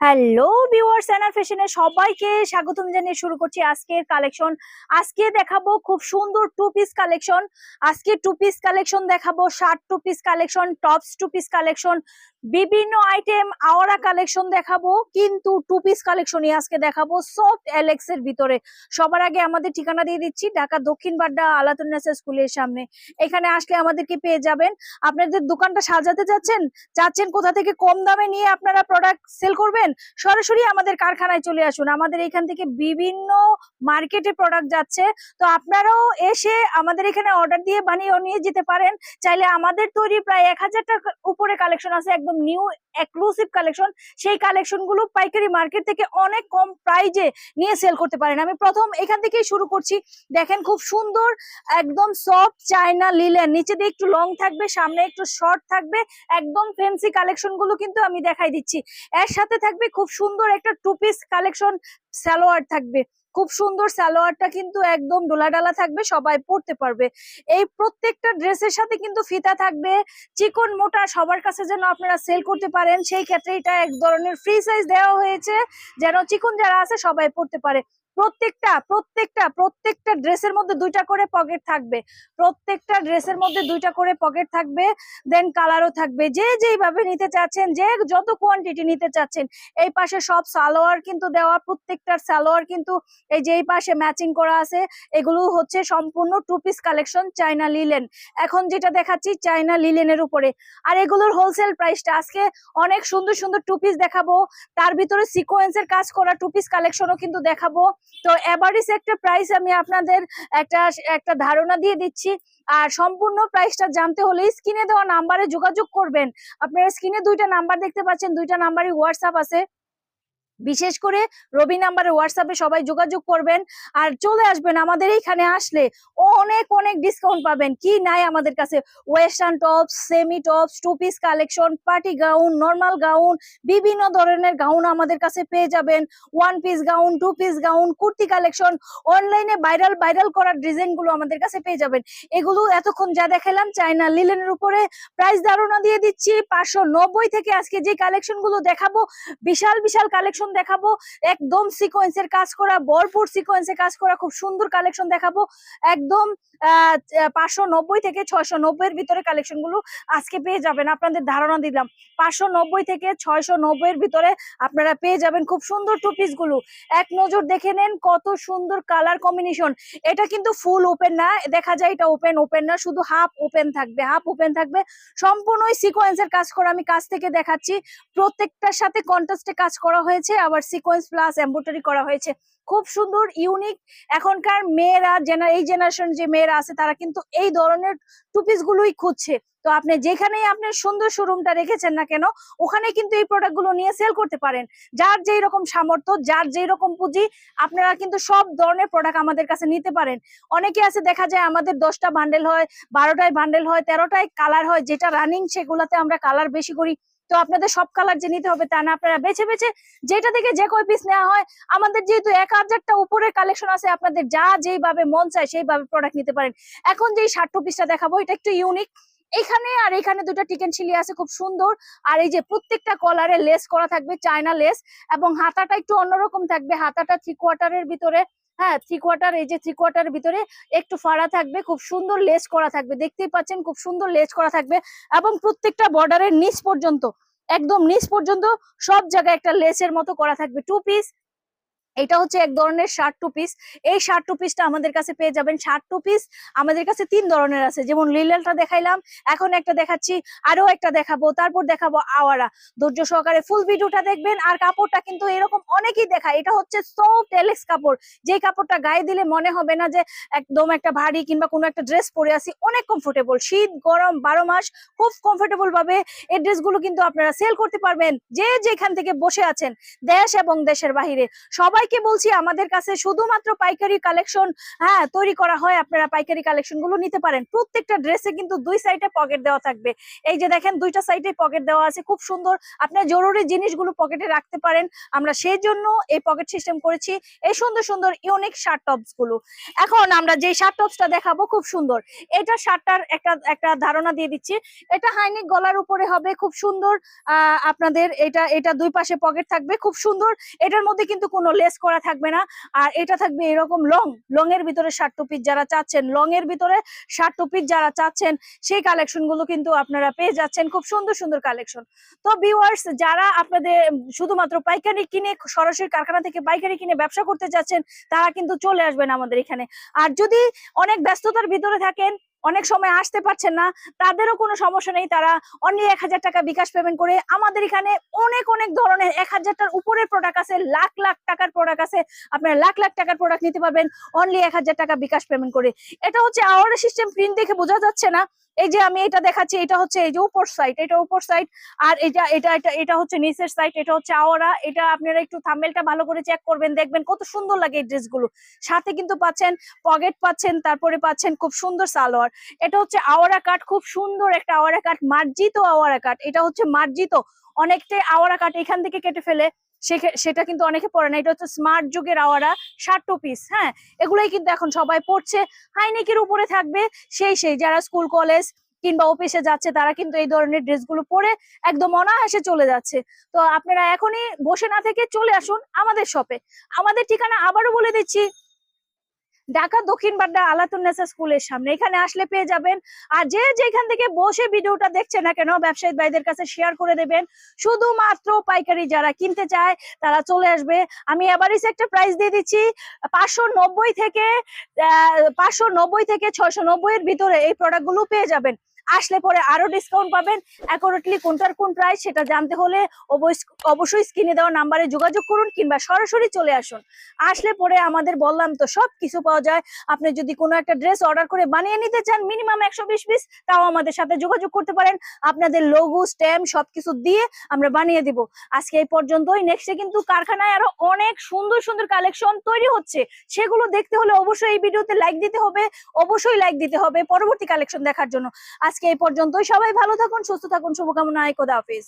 Hello viewers এনার ফ্যাশনে সবাইকে স্বাগতম জানিয়ে শুরু করছি আজকের কালেকশন আজকে দেখাবো খুব সুন্দর টু পিস কালেকশন আজকে টু পিস কালেকশন দেখাবো shirt two piece collection tops two piece collection বিভিন্ন আইটেম আওয়ারা কালেকশন দেখাবো, কিন্তু টু পিস কালেকশনই আজকে দেখাবো সফট এলেক্স এর ভিতরে। সবার আগে আমাদের ঠিকানা দিয়ে দিচ্ছি, ঢাকা দক্ষিণ বাড্ডা আলাতুন্নেসা স্কুলের সামনে। এখানে আসলে আমাদেরকে পেয়ে যাবেন। আপনাদের দোকানটা সাজাতে যাচ্ছেন চাচ্ছেন কোথা থেকে কম দামে নিয়ে আপনারা প্রোডাক্ট সেল করবেন, সরাসরি আমাদের কারখানায় চলে আসুন। আমাদের এখান থেকে বিভিন্ন মার্কেটে প্রোডাক্ট যাচ্ছে। তো আপনারাও এসে আমাদের এখানে অর্ডার দিয়ে বানিয়ে নিয়ে যেতে পারেন। চাইলে আমাদের তৈরি প্রায় এক হাজার টাকার উপরে কালেকশন আছে, একদম নিউ এক্সক্লুসিভ কালেকশন সেই কালেকশনগুলো পাইকারি মার্কেট থেকে অনেক কম প্রাইজে নিয়ে সেল করতে পারেন। আমি প্রথম এখান থেকেই শুরু করছি। দেখেন খুব সুন্দর, একদম সফট চায়না লিলেন নিচে দিয়ে একটু লং থাকবে, সামনে একটু শর্ট থাকবে, একদম ফ্যান্সি কালেকশনগুলো কিন্তু আমি দেখাই দিচ্ছি। এর সাথে থাকবে খুব সুন্দর একটা টু পিস কালেকশন সালোয়ার থাকবে। খুব সুন্দর সালোয়ারটা কিন্তু একদম ডোলা ডালা থাকবে, সবাই পড়তে পারবে। এই প্রত্যেকটা ড্রেসের সাথে কিন্তু ফিতা থাকবে, চিকন, মোটা, সবার কাছে যেন আপনারা সেল করতে পারেন, সেই ক্ষেত্রে এটা এক ধরনের ফ্রি সাইজ দেওয়া হয়েছে, যেন চিকন যারা আছে সবাই পড়তে পারে। প্রত্যেকটা প্রত্যেকটা প্রত্যেকটা ড্রেসের মধ্যে দুইটা করে পকেট থাকবে। প্রত্যেকটা ড্রেসের মধ্যে দুইটা করে পকেট থাকবে দেন কালারও থাকবে। যে যেইভাবে নিতে চাচ্ছেন, যে যত কোয়ান্টিটি নিতে চাচ্ছেন, এই পাশে সব সালোয়ার কিন্তু দেওয়া প্রত্যেকটার সালোয়ার কিন্তু এই যে এই পাশে ম্যাচিং করা আছে, এগুলো হচ্ছে সম্পূর্ণ two piece collection China linen এখন যেটা দেখাচ্ছি চাইনা লিলেনের উপরে। আর এগুলোর হোলসেল প্রাইসটা আজকে অনেক সুন্দর সুন্দর টু পিস দেখাবো। তার ভিতরে সিকোয়েন্সের কাজ করা টু পিস কালেকশনও কিন্তু দেখাবো। তো এভারেজ একটা প্রাইস আমি আপনাদের একটা একটা ধারণা দিয়ে দিচ্ছি। আর সম্পূর্ণ প্রাইসটা জানতে হলে স্ক্রিনে দেওয়া নাম্বারে যোগাযোগ করবেন। আপনারা স্ক্রিনে দুইটা নাম্বার দেখতে পাচ্ছেন, দুইটা নাম্বারই হোয়াটসঅ্যাপ আছে। বিশেষ করে রবি নাম্বারে হোয়াটসঅ্যাপে সবাই যোগাযোগ করবেন আর চলে আসবেন আমাদের এইখানে আসলে অনেক অনেক ডিসকাউন্ট পাবেন। কি নাই আমাদের কাছে? Western tops semi tops two piece collection party gown normal gown বিভিন্ন ধরনের গাউন আমাদের কাছে পেয়ে যাবেন। One piece gown two piece gown kurti collection অনলাইনে ভাইরাল ভাইরাল করার ডিজাইনগুলো আমাদের কাছে পেয়ে যাবেন। এগুলো এতক্ষণ যা দেখালাম চাইনা লিলেনের উপরে প্রাইস ধারণা দিয়ে দিচ্ছি। পাঁচশো নব্বই থেকে আজকে যে কালেকশনগুলো দেখাবো, বিশাল বিশাল কালেকশন দেখাবো, একদম সিকোয়েন্সের কাজ করা, ভরপুর সিকোয়েন্সের কাজ করা, খুব সুন্দর কালেকশন দেখাবো। একদম পাঁচশো নব্বই থেকে ছয়শো নব্বই এর ভিতরে কালেকশনগুলো আজকে পেয়ে যাবেন। আপনাদের ধারণা দিলাম, পাঁচশো নব্বই থেকে ছয়শো নব্বই এর ভিতরে আপনারা পেয়ে যাবেন খুব সুন্দর টু পিসগুলো। এক নজর দেখে নেন কত সুন্দর কালার কম্বিনেশন এটা কিন্তু ফুল ওপেন না, দেখা যায় এটা ওপেন ওপেন না, শুধু হাফ ওপেন থাকবে হাফ ওপেন থাকবে। সম্পূর্ণই সিকোয়েন্সের কাজ করা আমি কাছ থেকে দেখাচ্ছি। প্রত্যেকটার সাথে কন্ট্রাস্টে কাজ করা হয়েছে। আবার সিকোয়েন্স প্লাস এম্ব্রয়ডারি করা হয়েছে। খুব সুন্দর ইউনিক এখনকার মেয়েরা জেনার এই জেনারেশন যে মেয়েরা আছে, তারা কিন্তু এই ধরনের টুপিস গুলোই খুঁজছে। তো আপনি যেখানেই আপনার সুন্দর শোরুমটা রেখেছেন না কেন ওখানে কিন্তু এই প্রোডাক্টগুলো নিয়ে সেল করতে পারেন। যার যেই রকম সামর্থ্য, যার যেই রকম পুঁজি, আপনারা কিন্তু সব ধরনের প্রোডাক্ট আমাদের কাছে নিতে পারেন। অনেকে আছে, দেখা যায় আমাদের দশটা বান্ডেল হয়, বারোটায় বান্ডেল হয়, তেরোটায় কালার হয়, যেটা রানিং সেগুলাতে আমরা কালার বেশি করি। তো আপনাদের সব কালার যে নিতে হবে তা না, আপনারা বেছে বেছে যেটা থেকে যে কয় পিস নেওয়া হয়, আমাদের যেহেতু এক হাজারটা উপরে কালেকশন আছে, আপনাদের যা যেইভাবে মন চায় সেইভাবে প্রোডাক্ট নিতে পারেন। এখন যেই ষাট পিসটা দেখাবো, এটা একটু ইউনিক এখানে আর এখানে দুটো টিকেন ছিলি আছে, খুব সুন্দর। আর এই যে প্রত্যেকটা কলারে লেস করা থাকবে চায়না লেস এবং হাতাটা একটু অন্যরকম থাকবে। হাতাটা থ্রি কোয়ার্টারের ভিতরে হ্যাঁ থ্রি কোয়ার্টার এই যে থ্রি কোয়ার্টার ভিতরে একটু ফাড়া থাকবে, খুব সুন্দর লেস করা থাকবে, দেখতেই পাচ্ছেন খুব সুন্দর লেস করা থাকবে এবং প্রত্যেকটা বর্ডারের নিচ পর্যন্ত, একদম নিচ পর্যন্ত সব জায়গায় একটা লেসের মতো করা থাকবে টু পিস এটা হচ্ছে এক ধরনের শার্ট টু পিস এই শার্ট টু পিসটা আমাদের কাছে পেয়ে যাবেন। শার্ট টু পিস আমাদের কাছে তিন ধরনের আছে। যেমন লিলেলটা দেখাইলাম, এখন একটা দেখাচ্ছি আরও একটা দেখাবো, তারপর দেখাবো আওয়ারা। ধৈর্য সহকারে ফুল ভিডিওটা দেখবেন, আর কাপড়টা কিন্তু এরকম অনেকেই দেখায়। এটা হচ্ছে সফট এলেক্স কাপড়। যে কাপড়টা গায়ে দিলে মনে হবে না যে একদম একটা ভারী কিংবা কোনো একটা ড্রেস পরে আসি অনেক কমফোর্টেবল শীত, গরম, বারো মাস, খুব কমফোর্টেবল ভাবে এই ড্রেসগুলো কিন্তু আপনারা সেল করতে পারবেন যে যেখান থেকে বসে আছেন, দেশ এবং দেশের বাহিরে। সবাই সবাইকে বলছি, আমাদের কাছে শুধুমাত্র পাইকারি কালেকশন হ্যাঁ তৈরি করা হয়। আপনারা পাইকারি কালেকশনগুলো নিতে পারেন। প্রত্যেকটা ড্রেসে কিন্তু দুই সাইডে পকেট দেওয়া থাকবে। এই যে দেখেন, দুইটা সাইডে পকেট দেওয়া আছে। খুব সুন্দর। আপনার জরুরি জিনিসগুলো পকেটে রাখতে পারেন। আমরা সেই জন্য এই পকেট সিস্টেম করেছি। এই সুন্দর সুন্দর ইউনিক শার্ট টপসগুলো। এখন আমরা যে শার্ট টপসটা দেখাবো, খুব সুন্দর। এটা শার্টটার একটা একটা ধারণা দিয়ে দিচ্ছি। এটা হাইনিক গলার উপরে হবে, খুব সুন্দর। আপনাদের এটা এটা দুই পাশে পকেট থাকবে, খুব সুন্দর। এটার মধ্যে কিন্তু কোনো লেস করা থাকবে না। আর এটা থাকবে এরকম লং লং এর ভিতরে শার্ট টপিস যারা চাচ্ছেন লং এর ভিতরে শার্ট টপিস যারা চাচ্ছেন, সেই কালেকশনগুলো কিন্তু আপনারা পেয়ে যাচ্ছেন। খুব সুন্দর সুন্দর কালেকশন তো ভিউয়ার্স যারা আপনাদের শুধুমাত্র পাইকারি কিনে সরাসরি কারখানা থেকে পাইকারি কিনে ব্যবসা করতে যাচ্ছেন তারা কিন্তু চলে আসবেন আমাদের এখানে। আর যদি অনেক ব্যস্ততার ভিতরে থাকেন অনেক সময় আসতে পারছেন না, তাদেরও কোনো সমস্যা নেই। তারা অনলি এক হাজার টাকা বিকাশ পেমেন্ট করে আমাদের এখানে অনেক অনেক ধরনের এক হাজারটার উপরের প্রোডাক্ট আছে, লাখ লাখ টাকার প্রোডাক্ট আছে। আপনারা লাখ লাখ টাকার প্রোডাক্ট নিতে পারবেন অনলি এক হাজার টাকা বিকাশ পেমেন্ট করে। এটা হচ্ছে আওয়ার সিস্টেম প্রিন্ট দেখে বোঝা যাচ্ছে না। এই যে আমি এটা দেখাচ্ছি, এটা হচ্ছে এই যে উপর সাইড এটা উপর সাইড আর এটা এটা এটা হচ্ছে নিচের সাইড এটা হচ্ছে আওয়ারা, এটা আপনারা একটু থাম্বেলটা ভালো করে চেক করবেন, দেখবেন কত সুন্দর লাগে এই ড্রেসগুলো। সাথে কিন্তু পাচ্ছেন পকেট পাচ্ছেন, তারপরে পাচ্ছেন খুব সুন্দর সালোয়ার। এটা হচ্ছে আওয়ারা কাট খুব সুন্দর একটা আওয়ারা কাট মার্জিত আওয়ারা কাট এটা হচ্ছে মার্জিত। অনেকটাই আওয়ারা কাট এখান থেকে কেটে ফেলে। সেটা কিন্তু অনেকে পরে না। এটা হচ্ছে স্মার্ট যুগের আওয়ারা ষাট পিস হ্যাঁ? এগুলোই কিন্তু এখন সবাই পড়ছে। হাইনেকের উপরে থাকবে সেই সেই। যারা স্কুল কলেজ কিংবা অফিসে যাচ্ছে, তারা কিন্তু এই ধরনের ড্রেসগুলো পরে একদম অনায়াসে চলে যাচ্ছে। তো আপনারা এখনই বসে না থেকে চলে আসুন আমাদের শপে আমাদের ঠিকানা আবারও বলে দিচ্ছি ঢাকা দক্ষিণ বাড্ডা আলাতুন্নেসা স্কুলের সামনে। এখানে আসলে পেয়ে যাবেন। আর যে যেখান থেকে বসে ভিডিওটা দেখছে না কেন, ব্যবসায়ী ভাইদের কাছে শেয়ার করে দেবেন। শুধুমাত্র পাইকারি যারা কিনতে চায়, তারা চলে আসবে। আমি এবারই একটা প্রাইস দিয়ে দিচ্ছি। পাঁচশো নব্বই থেকে পাঁচশো নব্বই থেকে ছয়শো নব্বই এর ভিতরে এই প্রোডাক্টগুলো পেয়ে যাবেন। আসলে পরে আরও ডিসকাউন্ট পাবেন। অ্যাকুরেটলি কোনটার কোন প্রাইস সেটা জানতে হলে অবশ্য- অবশ্যই স্ক্রিনে দেওয়া নাম্বারে যোগাযোগ করুন কিংবা সরাসরি চলে আসুন। আসলে পরে আমাদের বললাম তো সব কিছু পাওয়া যায়। আপনি যদি কোনো একটা ড্রেস অর্ডার করে বানিয়ে নিতে চান মিনিমাম একশো বিশ পিস তাও আমাদের সাথে যোগাযোগ করতে পারেন। আপনাদের লোগো স্ট্যাম্প সবকিছু দিয়ে আমরা বানিয়ে দিব। আজকে এই পর্যন্তই। নেক্সটে কিন্তু কারখানায় আরও অনেক সুন্দর সুন্দর কালেকশন তৈরি হচ্ছে। সেগুলো দেখতে হলে অবশ্যই এই ভিডিওতে লাইক দিতে হবে। অবশ্যই লাইক দিতে হবে পরবর্তী কালেকশন দেখার জন্য। আজকে এই পর্যন্তই। সবাই ভালো থাকুন সুস্থ থাকুন। শুভকামনা খোদা হাফিজ।